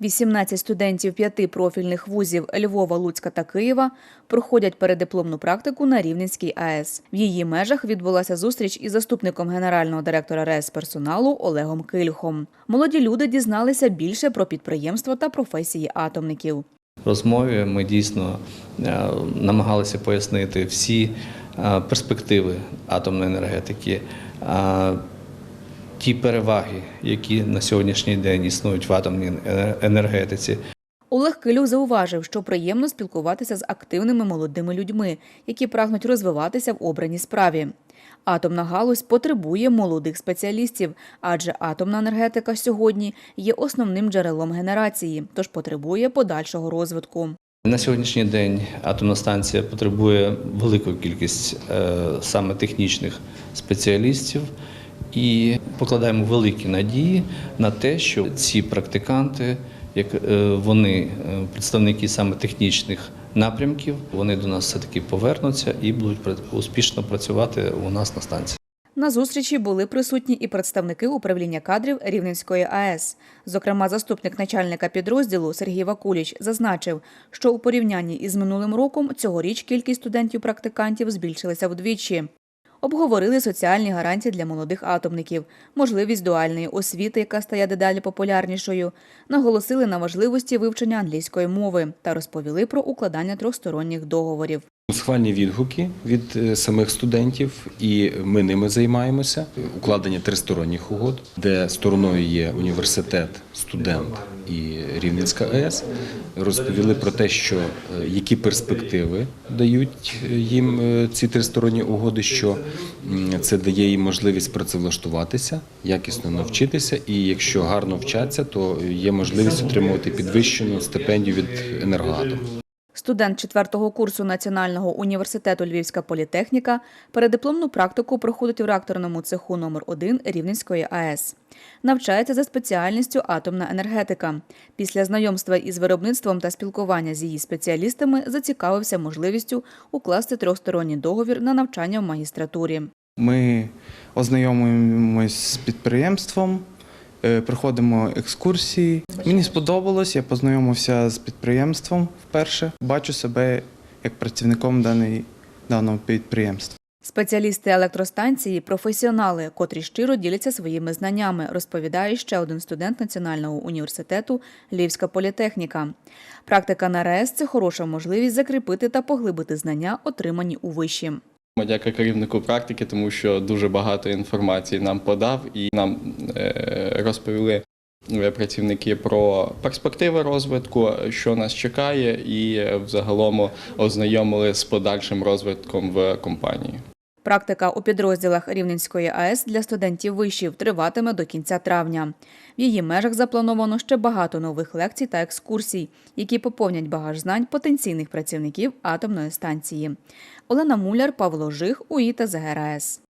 18 студентів п'яти профільних вузів Львова, Луцька та Києва проходять передипломну практику на Рівненській АЕС. В її межах відбулася зустріч із заступником генерального директора РЕС персоналу Олегом Кильхом. Молоді люди дізналися більше про підприємство та професії атомників. В розмові ми дійсно е, намагалися пояснити всі е, перспективи атомної енергетики, е, ті переваги, які на сьогоднішній день існують в атомній енергетиці. Олег Килюк зауважив, що приємно спілкуватися з активними молодими людьми, які прагнуть розвиватися в обраній справі. Атомна галузь потребує молодих спеціалістів, адже атомна енергетика сьогодні є основним джерелом генерації, тож потребує подальшого розвитку. На сьогоднішній день атомна станція потребує велику кількість е, саме технічних спеціалістів і покладаємо великі надії на те, що ці практиканти, як е, вони е, представники саме технічних напрямків, вони до нас все таки повернуться і будуть успішно працювати у нас на станції. На зустрічі були присутні і представники управління кадрів Рівненської АЕС. Зокрема, заступник начальника підрозділу Сергій Вакуліч зазначив, що у порівнянні із минулим роком цьогоріч кількість студентів-практикантів збільшилася вдвічі. Обговорили соціальні гарантії для молодих атомників, можливість дуальної освіти, яка стає дедалі популярнішою, наголосили на важливості вивчення англійської мови та розповіли про укладання трьохсторонніх договорів. Схвальні відгуки від е, самих студентів, і ми ними займаємося. Укладення тристоронніх угод, де стороною є університет, студент і Рівненська АЕС. Розповіли про те, що е, які перспективи дають е, їм ці тристоронні угоди, що це дає їм можливість працевлаштуватися, якісно навчитися, і якщо гарно вчаться, то є можливість отримувати підвищену стипендію від енергоатому. Студент четвертого курсу Національного університету Львівська політехніка передипломну практику проходить у реакторному цеху номер 1 Рівненської АЕС. Навчається за спеціальністю атомна енергетика. Після знайомства із виробництвом та спілкування з її спеціалістами зацікавився можливістю укласти трьохсторонній договір на навчання в магістратурі. Ми ознайомуємось з підприємством, проходимо екскурсії. Мені сподобалось, я познайомився з підприємством вперше. Бачу себе як працівником даної- даного підприємства. Спеціалісти електростанції професіонали, котрі щиро діляться своїми знаннями, розповідає ще один студент Національного університету Львівська політехніка. Практика на РЕС це хороша можливість закріпити та поглибити знання, отримані у виші. Дяка керівнику практики, тому що дуже багато інформації нам подав і нам е, розповіли е, працівники про перспективи розвитку, що нас чекає, і е, взагалом ознайомили з подальшим розвитком в компанії. Практика у підрозділах Рівненської АЕС для студентів вишів триватиме до кінця травня. В її межах заплановано ще багато нових лекцій та екскурсій, які поповнять багаж знань потенційних працівників атомної станції. Олена Муляр, Павло Жих, ЗГРАЕС.